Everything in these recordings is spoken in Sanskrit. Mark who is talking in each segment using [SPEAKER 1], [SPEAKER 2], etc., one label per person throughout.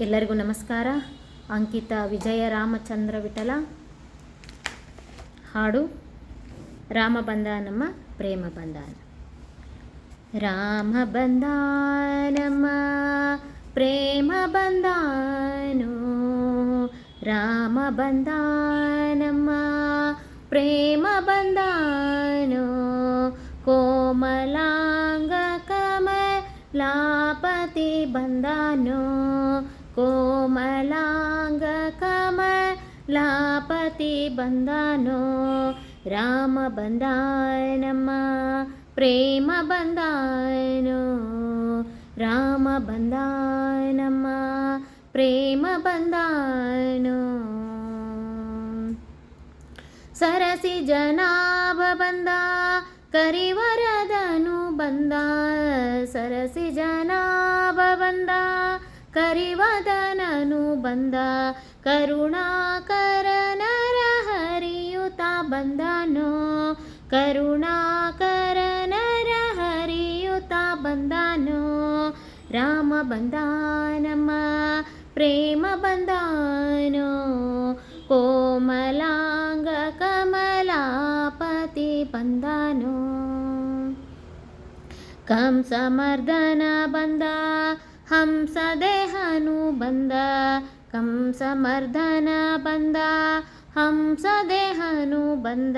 [SPEAKER 1] ಎಲ್ಲರಿಗೂ ನಮಸ್ಕಾರ ಅಂಕಿತ ವಿಜಯ ರಾಮಚಂದ್ರ ವಿಠಲ ಹಾಡು ರಾಮ ಬಂದ ನಮ್ಮ ಪ್ರೇಮ ಬಂದ ರಾಮ ಬಂದ ನಮ್ಮ ಪ್ರೇಮ ಬಂದಾನು ರಾಮ ಬಂದ ನಮ್ಮ ಪ್ರೇಮ ಬಂದಾನು ಕೋಮಲಾಂಗ लापति बन्धनो कोमलाङ्गकमलापति बन्धनो रामबन्धानम प्रेमबन्धानो रामबन्धानम प्रेमबन्धानो सरसि जनाभबन्धा करिवरदनुबन्धा ಸರಸಿ ಜನಾಭ ಬಂದ ಕರಿವದನನು ಬಂದ, ಕರುಣಾಕರನರ ಹರಿಯುತ ಬಂದನೋ. ಕರುಣಾಕರನರ ಹರಿಯುತ ಬಂದನೋ. ರಾಮ ಬಂದಾನಮ್ಮ, ಪ್ರೇಮ ಬಂದಾನೋ. ಕೋಮಲಾಂಗ ಕಮಲಾಪತಿ ಬಂದಾನೋ. ಕಂಸಮರ್ದನ ಬಂದ ಹಂಸ ದೇಹನು ಬಂದ. ಕಂಸಮರ್ದನ ಬಂದ ಹಂಸ ದೇಹನು ಬಂದ.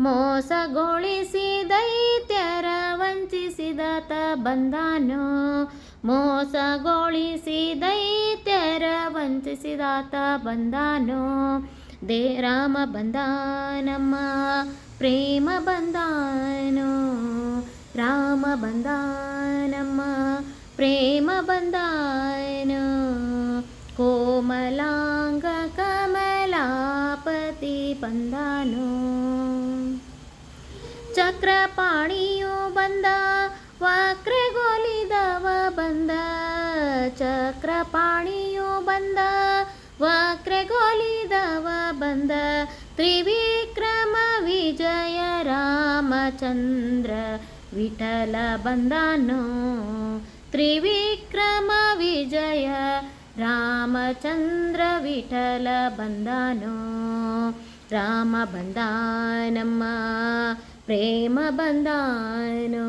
[SPEAKER 1] ಮೋಸಗೊಳಿಸಿ ದೈತ್ಯರ ವಂಚಿಸಿದತ ಬಂದಾನೋ. ಮೋಸಗೊಳಿಸಿ ದೈತ್ಯರ ವಂಚಿಸಿದಾತ ಬಂದಾನು. ದೇ ರಾಮ ಬಂದಾನಮ್ಮ ಪ್ರೇಮ ಬಂದಾನೋ. रामबन्धानम् प्रेमबन्धान कोमलाङ्गकमलापतिबन्धानो चक्रपाणियो बन्ध वक्रगोलिदव बन्ध चक्रपाणियो बन्ध वक्रगोलिदव बन्ध त्रिविक्रमविजय रामचन्द्र विठलबन्धनो त्रिविक्रमविजय रामचन्द्रविठलबन्धनो रामबन्धानम् प्रेमबन्दानो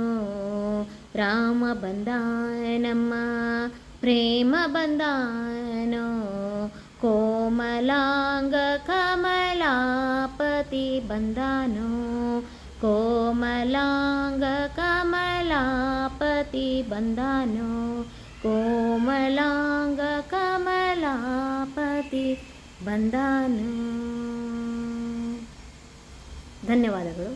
[SPEAKER 1] रामबन्धानम्मा प्रेमबन्धानो। कोमलाङ्गकमलापतिबन्धानो। ತ್ರಿವಿಕ್ರಮ ವಿಜಯ ರಾಮಚಂದ್ರ ವಿಠಲ ಬಂದಾನೋ ರಾಮ ಬಂದ ನಮ್ಮ ಪ್ರೇಮ ಬಂದಾನೋ ರಾಮ ಬಂದ ನಮ್ಮ ಪ್ರೇಮ ಬಂದಾನೋ ಕೋಮಲಾಂಗ ಕಮಲಾಪತಿ ಬಂದಾನೋ ಕೋಮಲಾಂಗ ಕಮಲಾಪತಿ ಬಂದಾನೋ ಕೋಮಲಾಂಗ ಕಮಲಾಪತಿ ಬಂದಾನು ಧನ್ಯವಾದಗಳು